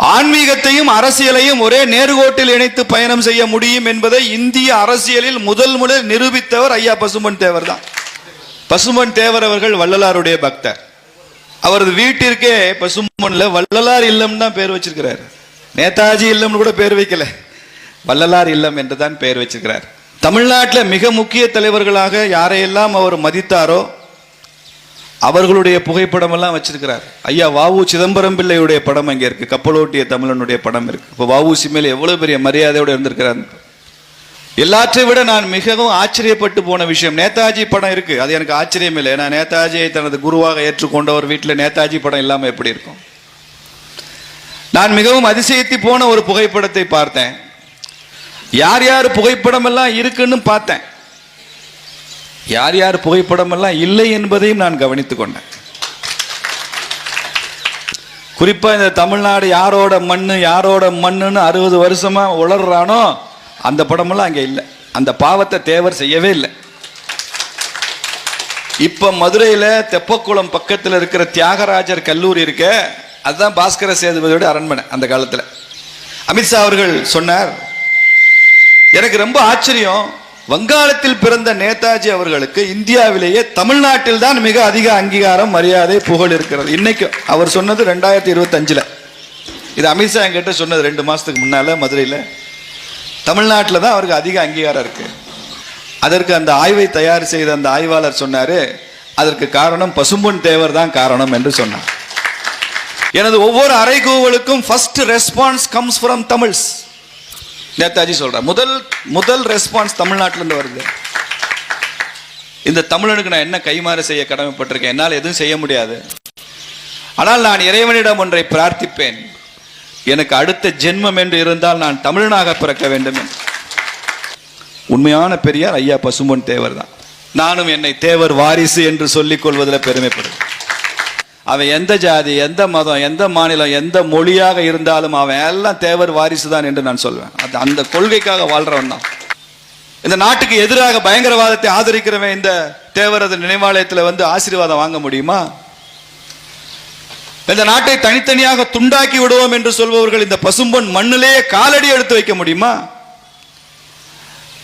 ஆன்மீகத்தையும் அரசியலையும் ஒரே நேர்கோட்டில் இணைத்து பயணம் செய்ய முடியும் என்பதை இந்திய அரசியலில் முதல் முதல் நிரூபித்தவர் ஐயா பசுமன் தேவர் தான். பசுமன் தேவர் அவர்கள் வள்ளலாருடைய பக்தர். அவரது வீட்டிற்கே பசுமன்ல வள்ளலார் இல்லம் தான் பேர் வச்சிருக்கிறார். நேதாஜி இல்லம்னு கூட பேர் வைக்கல. வள்ளலார் இல்லம் என்று தான் பெயர் வச்சிருக்கிறார். தமிழ்நாட்டில் மிக முக்கிய தலைவர்களாக யாரையெல்லாம் அவர் மதித்தாரோ அவர்களுடைய புகைப்படம் எல்லாம் வச்சிருக்கிறார். ஐயா வாவு சிதம்பரம் பிள்ளையுடைய படம் அங்கே இருக்கு. கப்பலோட்டிய தமிழனுடைய படம் இருக்கு. இப்போ வாவுசி மேல எவ்வளவு பெரிய மரியாதையோடு இருந்திருக்கிறார். எல்லாற்றை விட நான் மிகவும் ஆச்சரியப்பட்டு போன விஷயம் நேதாஜி படம் இருக்கு. அது எனக்கு ஆச்சரியம் இல்லை. ஏன்னா நேதாஜியை தனது குருவாக ஏற்றுக்கொண்டவர் வீட்டில் நேதாஜி படம் இல்லாம எப்படி இருக்கும்? நான் மிகவும் அதிசயத்தி போன ஒரு புகைப்படத்தை பார்த்தேன். யார் யார் புகைப்படம் எல்லாம் இருக்குன்னு பார்த்தேன். யார் யார் புகைப்படமெல்லாம் இல்லை என்பதையும் நான் கவனித்து கொண்டேன். குறிப்பாக இந்த தமிழ்நாடு யாரோட மண் யாரோட மண்ணுன்னு அறுபது வருஷமாக உளர்றானோ அந்த படமெல்லாம் அங்கே இல்லை. அந்த பாவத்தை தேவர் செய்யவே இல்லை. இப்போ மதுரையில் தெப்பக்குளம் பக்கத்தில் இருக்கிற தியாகராஜர் கல்லூரி இருக்க. அதுதான் பாஸ்கர சேதுபதியோட அரண்மனை அந்த காலத்தில். அமித்ஷா அவர்கள் சொன்னார் எனக்கு ரொம்ப ஆச்சரியம் வங்காளத்தில் பிறந்த நேதாஜி அவர்களுக்கு இந்தியாவிலேயே தமிழ்நாட்டில் தான் மிக அதிக அங்கீகாரம் மரியாதை புகழ் இருக்கிறது. இன்னைக்கு அவர் சொன்னது ரெண்டாயிரத்தி இருபத்தஞ்சில். இது அமித்ஷா என்கிட்ட சொன்னது ரெண்டு மாதத்துக்கு முன்னால் மதுரையில். தமிழ்நாட்டில் தான் அவருக்கு அதிக அங்கீகாரம் இருக்குது அதற்கு அந்த ஆய்வை தயார் செய்த அந்த ஆய்வாளர் சொன்னார் அதற்கு காரணம் பசும்பொன் தேவர் தான் காரணம் என்று சொன்னார். எனது ஒவ்வொரு அறைகூவலுக்கும் first response comes from Tamils. Netaji சொல்றார் முதல் முதல் ரெஸ்பான்ஸ் தமிழ்நாட்டில இருந்து வருது. இந்த தமிழனுக்கு நான் என்ன கைமாறு செய்ய கடமைப்பட்டிருக்கேன் என்னால் எதுவும் செய்ய முடியாது. ஆனால் நான் இறைவனிடம் ஒன்றை பிரார்த்திப்பேன். எனக்கு அடுத்த ஜென்மம் என்று இருந்தால் நான் தமிழனாக பிறக்க வேண்டும் உண்மையான பெரியார் ஐயா பசும்பொன் தேவர் தான். நானும் என்னை தேவர் வாரிசு என்று சொல்லிக் கொள்வதில் பெருமைப்படுவேன் அவன் எந்த ஜாதி எந்த மதம் எந்த மாநிலம் எந்த மொழியாக இருந்தாலும் அவன் எல்லாம் தேவர் வாரிசு தான் என்று நான் சொல்வேன். அது அந்த கொள்கைக்காக வாழ்றவன் தான். இந்த நாட்டுக்கு எதிராக பயங்கரவாதத்தை ஆதரிக்கிறவன் இந்த தேவரது நினைவாலயத்தில் வந்து ஆசீர்வாதம் வாங்க முடியுமா? இந்த நாட்டை தனித்தனியாக துண்டாக்கி விடுவோம் என்று சொல்பவர்கள் இந்த பசும்பொன் மண்ணிலேயே காலடி எடுத்து வைக்க முடியுமா?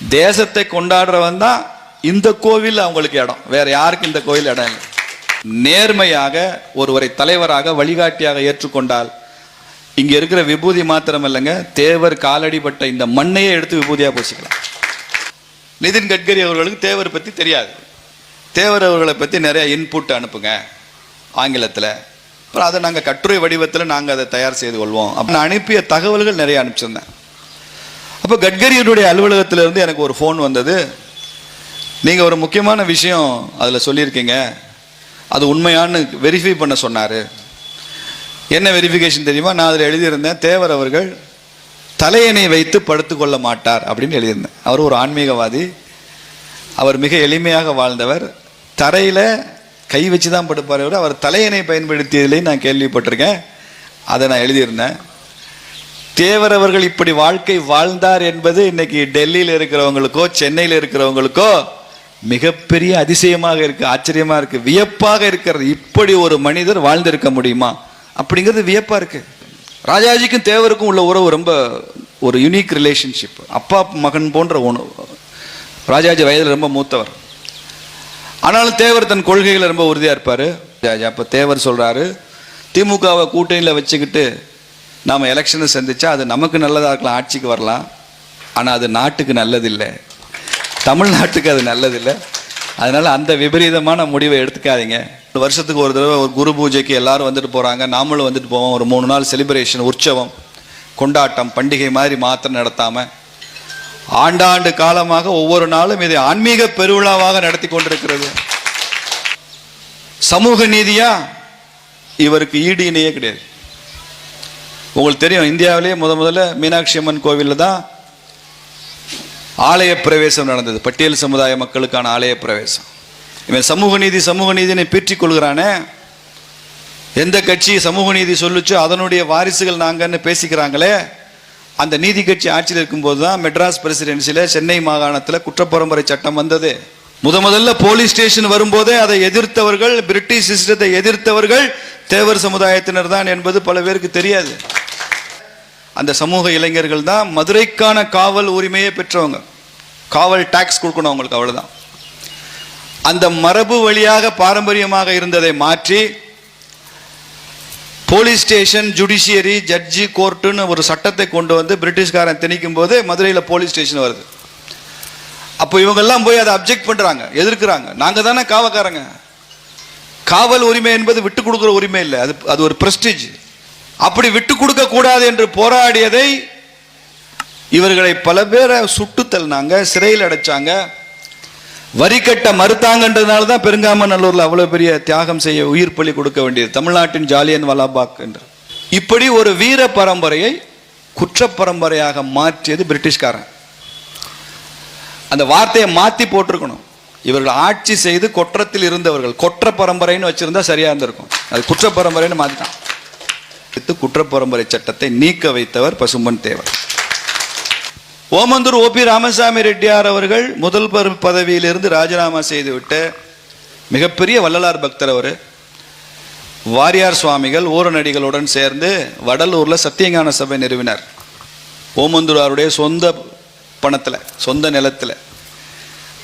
தேசத்தை கொண்டாடுறவன் தான் இந்த கோவில் அவங்களுக்கு இடம். வேற யாருக்கு இந்த கோவில் இடம் இல்லை. நேர்மையாக ஒருவரை தலைவராக வழிகாட்டியாக ஏற்றுக்கொண்டால் இங்க இருக்கிற விபூதி மாத்திரம் இல்லைங்க தேவர் காலடிப்பட்ட இந்த மண்ணையே எடுத்து விபூதியா பூசிக்கலாம். நிதின் கட்கரி அவர்களுக்கு தேவர் பத்தி தெரியாது. தேவர் அவர்களை பத்தி நிறைய இன்புட் அனுப்புங்க ஆங்கிலத்தில். அப்புறம் அதை நாங்கள் கட்டுரை வடிவத்தில் நாங்கள் அதை தயார் செய்து கொள்வோம். அப்போ நான் அனுப்பிய தகவல்கள் நிறைய அனுப்பிச்சிருந்தேன். அப்போ கட்கரியினுடைய அலுவலகத்திலிருந்து எனக்கு ஒரு ஃபோன் வந்தது. நீங்கள் ஒரு முக்கியமான விஷயம் அதில் சொல்லியிருக்கீங்க. அது உண்மையான்னு வெரிஃபை பண்ண சொன்னார். என்ன வெரிஃபிகேஷன் தெரியுமா? நான் அதில் எழுதியிருந்தேன் தேவர் அவர்கள் தலையணை வைத்து படுத்துக்கொள்ள மாட்டார் அப்படின்னு எழுதியிருந்தேன். அவர் ஒரு ஆன்மீகவாதி. அவர் மிக எளிமையாக வாழ்ந்தவர். தரையில் கை வச்சு தான் படுப்பார் அவர் அவர் தலையணை பயன்படுத்தியதிலே நான் கேள்விப்பட்டிருக்கேன். அதை நான் எழுதியிருந்தேன். தேவர் அவர்கள் இப்படி வாழ்க்கை வாழ்ந்தார் என்பது இன்னைக்கு டெல்லியில் இருக்கிறவங்களுக்கோ சென்னையில் இருக்கிறவங்களுக்கோ மிகப்பெரிய அதிசயமாக இருக்கு ஆச்சரியமா இருக்கு வியப்பாக இருக்கிறது. இப்படி ஒரு மனிதர் வாழ்ந்திருக்க முடியுமா? அப்படிங்கிறது வியப்பா இருக்கு. ராஜாஜிக்கும் தேவருக்கும் உள்ள உறவு ரொம்ப ஒரு யுனிக் ரிலேஷன்ஷிப் அப்பா மகன் போன்ற உணவு ராஜாஜி வயதில் ரொம்ப மூத்தவர். ஆனாலும் தேவர் தன் கொள்கைகளை ரொம்ப உறுதியாக இருப்பார். ராஜா அப்போ தேவர் சொல்கிறாரு திமுகவை கூட்டணியில் வச்சுக்கிட்டு நாம் எலெக்ஷனை சந்திச்சா அது நமக்கு நல்லதாக இருக்கலாம் ஆட்சிக்கு வரலாம். ஆனால் அது நாட்டுக்கு நல்லதில்லை. தமிழ்நாட்டுக்கு அது நல்லதில்லை. அதனால் அந்த விபரீதமான முடிவை எடுத்துக்காதீங்க. ஒரு வருஷத்துக்கு ஒரு தடவை ஒரு குரு பூஜைக்கு எல்லாரும் வந்துட்டு போகிறாங்க நாமளும் வந்துட்டு போவோம். ஒரு மூணு நாள் செலிப்ரேஷன் உற்சவம் கொண்டாட்டம் பண்டிகை மாதிரி மாத்திரம் நடத்தாமல் ஆண்டாண்டு காலமாக ஒவ்வொரு நாளும் இதை ஆன்மீக பெருவிழாவாக நடத்தி கொண்டிருக்கிறது. சமூக நீதியா? இவருக்கு ஈடு இணையே கிடையாது. உங்களுக்கு தெரியும் இந்தியாவிலேயே முத முதல்ல மீனாட்சி அம்மன் கோவிலில் தான் ஆலய பிரவேசம் நடந்தது. பட்டியல் சமுதாய மக்களுக்கான ஆலய பிரவேசம் இவன் சமூக நீதி சமூக நீதினை பீற்றிக் கொள்கிறானே. எந்த கட்சி சமூக நீதி சொல்லுச்சோ அதனுடைய வாரிசுகள் நாங்கன்னு பேசிக்கிறாங்களே. அந்த நீதி கட்சி ஆட்சியில் இருக்கும்போது தான் மெட்ராஸ் பிரசிடென்சியில் சென்னை மாகாணத்தில் குற்றப்பரம்பரை சட்டம் வந்தது. முத முதல்ல போலீஸ் ஸ்டேஷன் வரும்போதே அதை எதிர்த்தவர்கள் பிரிட்டிஷ் சிஸ்டத்தை எதிர்த்தவர்கள் தேவர் சமுதாயத்தினர் தான் என்பது பல பேருக்கு தெரியாது. அந்த சமூக இளைஞர்கள் தான் மதுரைக்கான காவல் உரிமையை பெற்றவங்க. காவல் டாக்ஸ் கொடுக்கணும் அவங்களுக்கு அவ்வளோதான் அந்த மரபு வழியாக பாரம்பரியமாக இருந்ததை மாற்றி போலீஸ் ஸ்டேஷன் ஜுடிஷியரி ஜட்ஜி கோர்ட்டுன்னு ஒரு சட்டத்தை கொண்டு வந்து பிரிட்டிஷ்காரன் திணிக்கும் போது மதுரையில் போலீஸ் ஸ்டேஷன் வருது. அப்போ இவங்கெல்லாம் போய் அதை அப்ஜெக்ட் பண்ணுறாங்க எதிர்க்கிறாங்க. நாங்கள் தானே காவக்காரங்க காவல் உரிமை என்பது விட்டு கொடுக்குற உரிமை இல்லை. அது அது ஒரு ப்ரெஸ்டீஜ் அப்படி விட்டு கொடுக்க கூடாது என்று போராடியதை இவர்களை பல பேரை சுட்டு தள்ளினாங்க சிறையில் அடைச்சாங்க. வரி கட்ட மறுத்தாங்கன்றதுனால தான் பெருங்காமநல்லூரில் அவ்வளோ பெரிய தியாகம் செய்ய உயிர் பலி கொடுக்க வேண்டியது. தமிழ்நாட்டின் ஜாலியன் வலாபாக் என்று. இப்படி ஒரு வீர பரம்பரையை குற்ற பரம்பரையாக மாற்றியது பிரிட்டிஷ்காரன். அந்த வார்த்தையை மாற்றி போட்டிருக்கணும். இவர்கள் ஆட்சி செய்து கொற்றத்தில் இருந்தவர்கள் கொற்ற பரம்பரைன்னு வச்சுருந்தா சரியாக இருந்திருக்கும். அது குற்ற பரம்பரைன்னு மாற்றிட்டான் எடுத்து குற்ற பரம்பரை சட்டத்தை நீக்க வைத்தவர் பசும்பன் தேவர். ஓமந்தூர் ஓபி ராமசாமி ரெட்டியார் அவர்கள் முதல் பரு- பதவியிலிருந்து ராஜினாமா செய்துவிட்டு மிகப்பெரிய வள்ளலார் பக்தர் அவர். வாரியார் சுவாமிகள் ஊரநடிகளுடன் சேர்ந்து வடலூர்ல சத்தியஞான சபை நிறுவினார். ஓமந்தூராருடைய சொந்த பணத்துல சொந்த நிலத்துல.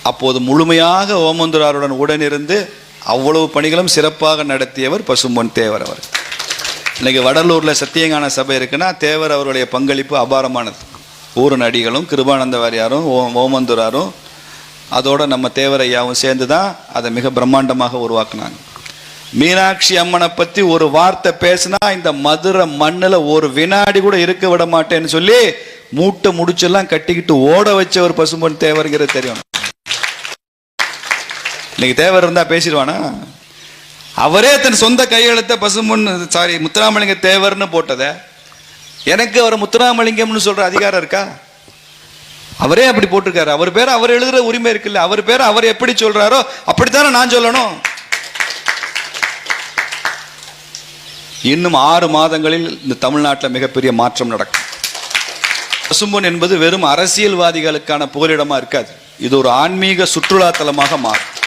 அப்போது முழுமையாக ஓமந்தூராருடன் உடனிருந்து அவ்வளவு பணிகளும் சிறப்பாக நடத்தியவர் பசும்பொன் தேவர் அவர் இன்னைக்கு வடலூரில் சத்தியங்கான சபை இருக்குன்னா தேவர் அவருடைய பங்களிப்பு அபாரமானது. ஊர் நடிகளும் கிருபானந்த வாரியாரும் ஓ ஓமந்தூராரும் அதோட நம்ம தேவரையாவும் சேர்ந்து தான் அதை மிக பிரம்மாண்டமாக உருவாக்குனாங்க. மீனாட்சி அம்மனை பற்றி ஒரு வார்த்தை பேசினா இந்த மதுரை மண்ணில் ஒரு வினாடி கூட இருக்க விட மாட்டேன்னு சொல்லி மூட்டை முடிச்செல்லாம் கட்டிக்கிட்டு ஓட வச்ச ஒரு பசும்பொன் தேவர்ங்கிறது தெரியும். இன்னைக்கு தேவர் இருந்தால் பேசிடுவானா? அவரே தன் சொந்த கையெழுத்த பசும்பொன் சாரி முத்துராமலிங்க தேவர்னு போட்டத எனக்கு அவர் முத்துராமலிங்கம்னு சொல்ற அதிகாரம் இருக்கா? அவரே அப்படி போட்டிருக்காரு. அவர் பேர் அவர் எழுதுற உரிமை இருக்குல்ல. அவர் பேர் அவர் எப்படி சொல்றாரோ அப்படித்தானே நான் சொல்லணும். இன்னும் ஆறு மாதங்களில் இந்த தமிழ்நாட்டில் மிகப்பெரிய மாற்றம் நடக்கும். பசும்பொன் என்பது வெறும் அரசியல்வாதிகளுக்கான புகலிடமா இருக்காது. இது ஒரு ஆன்மீக சுற்றுலா தலமாக மாறும்.